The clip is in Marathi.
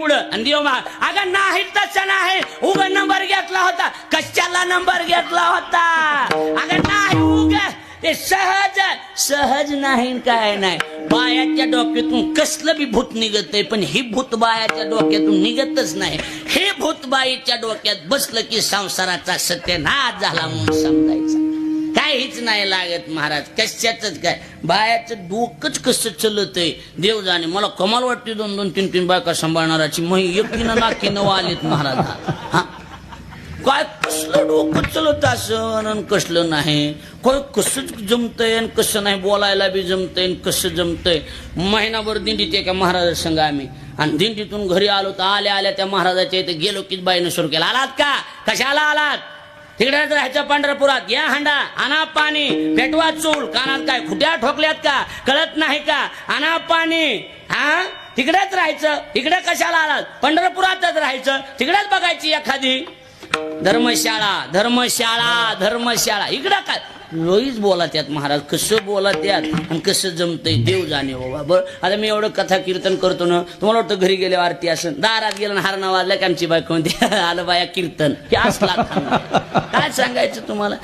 पुढं. आणि देव अगं नाही तसं नाही. उग नंबर घेतला होता. कशाला नंबर घेतला होता? अगं नाही उग. ते सहज सहज नाही काय नाही. बायाच्या डोक्यातून कसलं बी भूत निघत पण ही भूत बायाच्या डोक्यातून निघतच नाही. हे भूत बाईच्या डोक्यात बसलं की संसाराचा सत्यनाश झाला म्हणून समजायचा. काहीच नाही लागत महाराज. कशाच काय? बायाचं डोकंच कसं चलत देव जाणे मला कमाल वाटते दोन दोन तीन तीन बायका सांभाळणाराची. मग एकटीनं नाकीनं आलेत महाराज. हा? काय कसलं डोकं चलत असं आणि कसलं नाही? काय कसं जमतंय आणि कसं नाही? बोलायला बी जमतंय आणि कसं जमतंय? महिनाभर दिंडीत एका महाराजा संघ आम्ही. आणि दिंडीतून घरी आलो तर आल्या आल्या त्या महाराजाच्या इथे गेलो की बाईनं सुरू केला. आलात का? कशाला आलात? तिकडेच राहायचं पंढरपुरात. या हांडा आणा पाणी. पेटवा चूल. कानात काय खुट्या ठोकल्यात का? कळत नाही का? आणा पाणी. हा? तिकडेच राहायचं. इकडे कशाला आलात? पंढरपुरातच राहायचं. तिकडेच बघायची एखादी. धर्मशाळा धर्मशाळा धर्मशाळा. इकडं काय? लोईच बोला त्यात महाराज कसं बोला त्यात आणि कसं जमतंय देव जाणे बाबा. बर आता मी एवढं कथा कीर्तन करतो ना तुम्हाला वाटतं घरी गेले आरती असं दारात गेलं ना हारणं वाजल्या की आमची बायको म्हणते आलं बाया कीर्तन. की असला काय सांगायचं तुम्हाला?